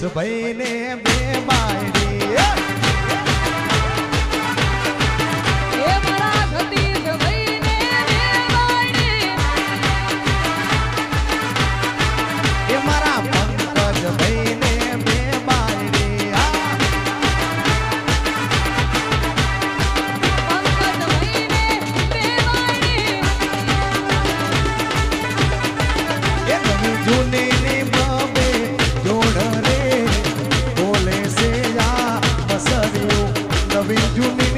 સતીશ ભાઈ ને બે બાયડી me, do me.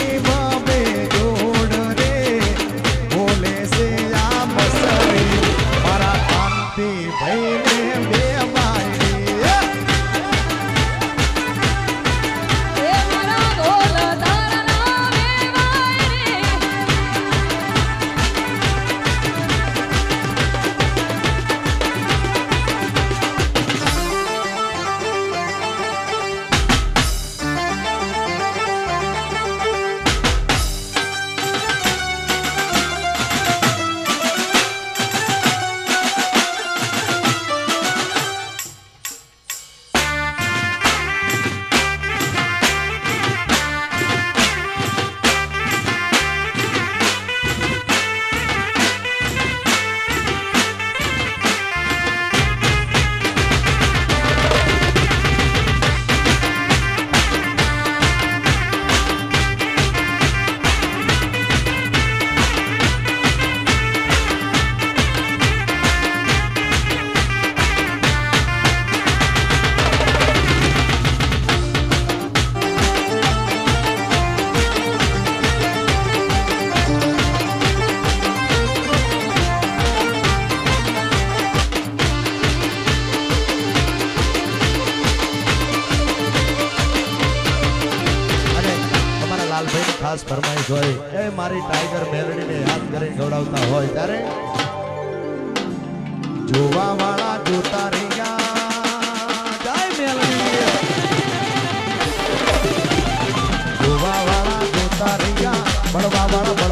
હોય એ મારી ટાઈગર મેલડીને યાદ કરીને ગવડાવતા હોય ત્યારે જોવા વાળા જોતા રહ્યા. જય મેલડી. જોવા વાળા જોતા રહ્યા. ભણવા વાળા